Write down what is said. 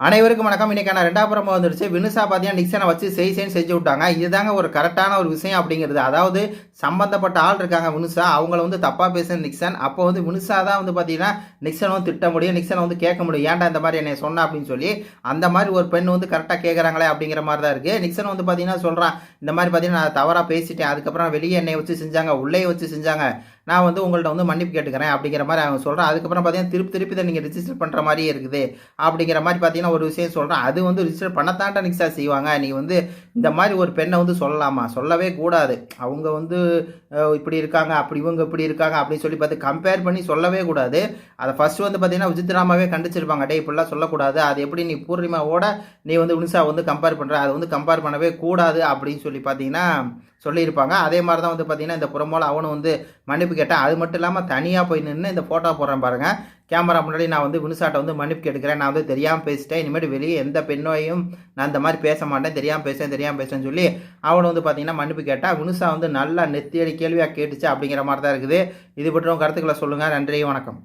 அனைவருக்கும் வணக்கம். இன்றைக்கான ரெண்டாவது புறமா வந்துடுச்சு வினுசா பார்த்தீங்கன்னா நிக்சனை வச்சு செய் செய்ன்னு செஞ்சு விட்டாங்க. இதுதாங்க ஒரு கரெக்டான ஒரு விஷயம் அப்படிங்கிறது. அதாவது சம்பந்தப்பட்ட ஆள் இருக்காங்க வினுசா. அவங்கள வந்து தப்பாக பேசுன நிக்சன். அப்போ வந்து வினுசா தான் வந்து பார்த்தீங்கன்னா நிக்சனை வந்து திட்ட முடியும் நிக்சனை வந்து கேட்க முடியும். ஏன்டா இந்த மாதிரி என்னை சொன்னா அப்படின்னு சொல்லி அந்த மாதிரி ஒரு பெண் வந்து கரெக்டாக கேட்குறாங்களே அப்படிங்கிற மாதிரி தான் இருக்குது நிக்சன் வந்து பார்த்தீங்கன்னா சொல்கிறான் இந்த மாதிரி பார்த்தீங்கன்னா நான் தவறாக பேசிட்டேன். அதுக்கப்புறம் வெளியே என்னை வச்சு செஞ்சாங்க உள்ளே வச்சு செஞ்சாங்க. நான் வந்து உங்கள்ட்ட வந்து மன்னிப்பு கேட்டுக்கிறேன் அப்படிங்கிற மாதிரி அவங்க சொல்கிறேன் அதுக்கப்புறம் பார்த்தீங்கன்னா திருப்பி திருப்பி தான் நீங்கள் ரிஜிஸ்டர் பண்ணுற மாதிரியே இருக்குது. அப்படிங்கிற மாதிரி பார்த்தீங்கன்னா ஒரு விஷயம் சொல்கிறேன் அது வந்து ரிஜிஸ்டர் பண்ணத்தாண்டா நிக்ஸா செய்வாங்க. நீங்கள் வந்து இந்த மாதிரி ஒரு பெண்ணை வந்து சொல்லலாமா? சொல்லவே கூடாது. அவங்க வந்து இப்படி இருக்காங்க அப்படி இவங்க இப்படி இருக்காங்க அப்படின்னு சொல்லி பார்த்து கம்பேர் பண்ணி சொல்லவே கூடாது. அதை ஃபர்ஸ்ட் வந்து பார்த்தீங்கன்னா விசித்ராமாவே கண்டிச்சிருப்பாங்க. டே இப்படிலாம் சொல்லக்கூடாது. அது எப்படி நீ பூர்ணிமாவோட நீ வந்து உனிசா வந்து கம்பேர் பண்ணுற அதை வந்து கம்பேர் பண்ணவே கூடாது அப்படின்னு சொல்லி பார்த்தீங்கன்னா சொல்லியிருப்பாங்க. அதே மாதிரி தான் வந்து பார்த்தீங்கன்னா இந்த புறமோல அவனும் வந்து மன்னிப்பு கேட்டான் அது மட்டும் இல்லாமல் தனியாக போய் நின்று இந்த ஃபோட்டோ போடுறேன் பாருங்கள் கேமரா முன்னாடி நான் வந்து வினுசாட்டை வந்து மன்னிப்பு கேட்டுக்கிறேன். நான் வந்து தெரியாமல் பேசிட்டேன். இனிமேல் வெளியே எந்த பெண்ணையும் நான் இந்த மாதிரி பேச மாட்டேன். தெரியாமல் பேசுறேன் தெரியாமல் பேசுறேன்னு சொல்லி அவனை வந்து பார்த்தீங்கன்னா மன்னிப்பு கேட்டால் வினுசா வந்து நல்லா நெத்தியடி கேள்வியாக கேட்டுச்சு அப்படிங்கிற மாதிரி தான் இருக்குது. இது பற்றி உங்கள் கருத்துக்களை சொல்லுங்கள் நன்றி வணக்கம்.